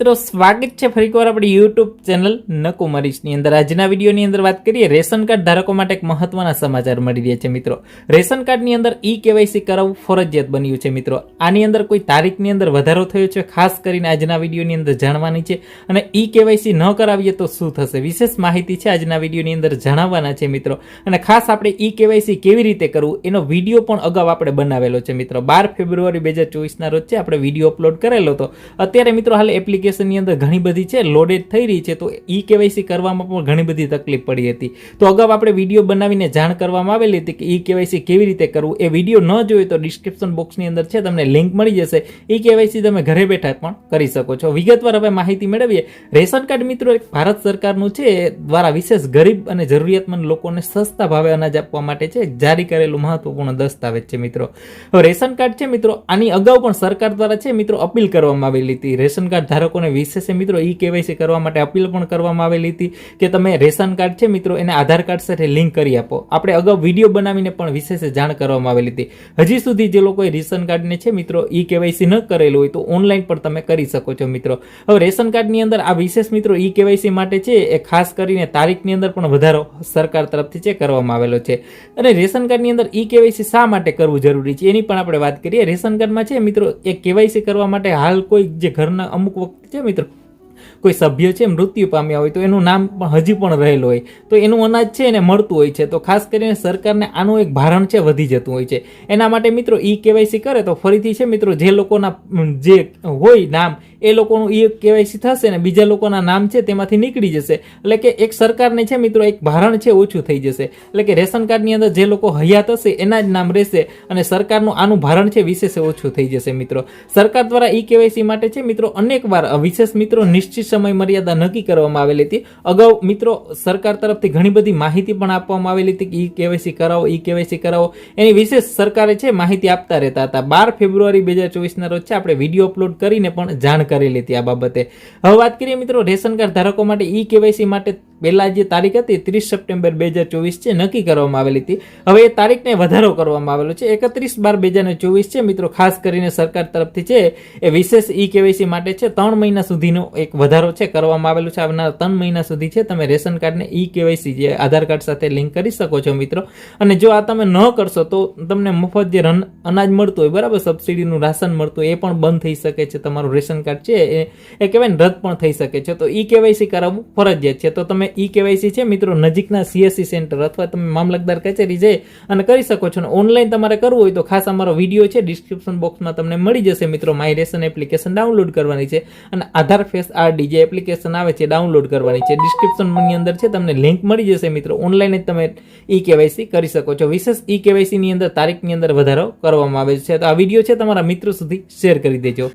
મિત્રો, સ્વાગત છે ફરીકવાર આપણી યુટ્યુબ ચેનલ નકુમરીશની અંદર. આજના વિડીયોની અંદર વાત કરીએ, રેશન કાર્ડ ધારકો માટે એક મહત્વના સમાચાર મળી રહ્યા છે, મિત્રો. રેશન કાર્ડની અંદર ઈ કેવાયસી કરાવવું ફરજિયાત બન્યું છે, મિત્રો. આની અંદર કોઈ તારીખની અંદર વધારો થયો છે, ખાસ કરીને આજના વિડીયોની અંદર જાણવાની છે. અને ઈ કેવાયસી ન કરાવીએ તો શું થશે? વિશેષ માહિતી છે આજના વિડીયોની અંદર જણાવવાના છે, મિત્રો. અને ખાસ આપણે ઈ કેવાયસી કેવી રીતે કરવું, એનો વીડિયો પણ અગાઉ આપણે બનાવેલો છે, મિત્રો. બાર ફેબ્રુઆરી બે હજાર ચોવીસના રોજ છે, આપણે વીડિયો અપલોડ કરેલો હતો. અત્યારે, મિત્રો, હાલ એપ્લિકેશનની અંદર ઘણી બધી છે લોડેડ થઈ રહી છે, તો ઈ કેવાયસી કરવામાં પણ ઘણી બધી તકલીફ પડી હતી. તો અગાઉ આપણે વીડિયો બનાવીને જાણ કરવામાં આવેલી હતી કે ઈ કેવાયસી કેવી રીતે કરવું. એ વીડિયો ન જોઈએ તો ડિસ્ક્રિપ્શન બોક્સની અંદર છે, તમને લિંક મળી જશે. ઈ કેવાયસી તમે ઘરે બેઠા પણ કરી શકો છો. વિગતવાર હવે માહિતી મેળવીએ. રેશન કાર્ડ મિત્રો એક ભારત સરકારનું છે દ્વારા વિશેષ ગરીબ અને જરૂરિયાતમંદ લોકોને સસ્તા ભાવે અનાજ આપવા માટે છે જારી કરેલું મહત્વપૂર્ણ દસ્તાવેજ છે મિત્રો. હવે રેશન કાર્ડ છે મિત્રો, આની અગાઉ પણ સરકાર દ્વારા છે મિત્રો અપીલ કરવામાં આવેલી હતી. રેશન કાર્ડ ધારકોને વિશેષ મિત્રો, ઈ કેવાયસી કરવા માટે અપીલ પણ કરવામાં આવેલી હતી કે તમે રેશન કાર્ડ છે મિત્રો, એને આધાર કાર્ડ સાથે લિંક કરી આપો. આપણે અગાઉ વીડિયો બનાવીને પણ વિશેષ જાણ કરવામાં આવેલી હતી. હજી સુધી જે લોકોએ રેશન કાર્ડને છે મિત્રો, ઈ કેવાયસી ન કરેલું હોય તો ઓનલાઈન પણ તમે કરી શકો છો મિત્રો. હવે રેશન કાર્ડની અંદર આ વિશેષ મિત્રો, ઈ કેવાયસી માટે છે એ ખાસ કરીને તારીખની અંદર પણ વધારો સરકાર તરફથી છે કરવામાં આવેલો છે. અને રેશન કાર્ડની અંદર ઈ કેવાયસી શા માટે કરવું જરૂરી છે, એની પણ આપણે વાત કરીએ. રેશન કાર્ડમાં છે મિત્રો, એ કેવાયસી કરવા માટે હાલ કોઈ જે ઘરના અમુક વખત છે મિત્રો? કોઈ સભ્ય છે, મૃત્યુ પામ્યા હોય તો એનું નામ પણ હજી પણ રહેલું હોય. તો એનું અનાજ છે એને મળતું હોય છે. તો ખાસ કરીને સરકારને આનું એક ભારણ છે, વધી જતું હોય છે. એના માટે મિત્રો ઈ કેવાયસી કરે તો ફરીથી છે મિત્રો જે લોકોના, જે હોય નામ એ લોકોનું ઈ કેવાયસી થશે ને બીજા લોકોના નામ છે તેમાંથી નીકળી જશે. એટલે કે એક સરકારને છે મિત્રો એક ભારણ છે ઓછું થઈ જશે. એટલે કે રેશન કાર્ડની અંદર જે લોકો હયાત હશે એના જ નામ રહેશે અને સરકારનું આનું ભારણ છે વિશેષ ઓછું થઈ જશે મિત્રો. સરકાર દ્વારા ઈ કેવાયસી માટે છે મિત્રો અનેક વાર વિશેષ મિત્રો નિશ્ચિત સમય મર્યાદા નક્કી કરવામાં આવેલી હતી. અગાઉ મિત્રો સરકાર તરફથી ઘણી બધી માહિતી પણ આપવામાં આવેલી હતી કે ઈ કેવાયસી કરાવો, ઈ કેવાયસી કરાવો. એની વિશેષ સરકારે છે માહિતી આપતા રહેતા હતા. બાર ફેબ્રુઆરી બે હજાર ચોવીસના રોજ છે, આપણે વીડિયો અપલોડ કરીને પણ જાણ કરેલી લીધી આ બાબતે. હવે વાત કરીએ મિત્રો રેશન કાર્ડ ધારકો માટે ઈ કેવાયસી માટે પહેલા જે તારીખ હતી ત્રીસ સપ્ટેમ્બર બે હજાર ચોવીસ છે, નક્કી કરવામાં આવેલી હતી. હવે એ તારીખને વધારો કરવામાં આવેલો છે. એકત્રીસ બાર બે હજાર ચોવીસ છે, મિત્રો, ખાસ કરીને સરકાર તરફથી છે, એ વિશેષ ઈ કેવાયસી માટે છે, ત્રણ મહિના સુધીનો એક વધારો છે, કરવામાં આવેલો છે. આવનાર ત્રણ મહિના સુધી છે, તમે રેશન કાર્ડને ઈ કેવાયસી જે આધાર કાર્ડ સાથે લિંક કરી શકો છો, મિત્રો. અને જો આ તમે ન કરશો, તો તમને મફત જે રન અનાજ મળતું હોય, બરાબર, સબસિડીનું રાશન મળતું એ પણ બંધ થઈ શકે છે. તમારું રેશન કાર્ડ છે, એ કહેવાય રદ પણ થઈ શકે છે. તો ઈ કેવાયસી કરાવવું ફરજિયાત છે. તો તમે ઈ કેવાયસી છે, મિત્રો, નજીકના સીએસસી સેન્ટર અથવા તમે મામલતદાર કચેરી જઈ અને કરી શકો છો. અને ઓનલાઈન તમારે કરવું હોય તો ખાસ અમારો વીડિયો છે, ડિસ્ક્રિપ્શન બોક્સમાં તમને મળી જશે, મિત્રો, માય રેશન એપ્લિકેશન ડાઉનલોડ કરવાની છે અને આધાર ફેસ આરડી જે એપ્લિકેશન આવે છે, ડાઉનલોડ કરવાની છે. ડિસ્ક્રિપ્શનની અંદર છે, તમને લિંક મળી જશે, મિત્રો. ઓનલાઈન જ તમે ઈ કેવાયસી કરી શકો છો. વિશેષ ઈ કેવાયસીની અંદર તારીખની અંદર વધારો કરવામાં આવે છે. તો આ વીડિયો છે, તમારા મિત્રો સુધી શેર કરી દેજો.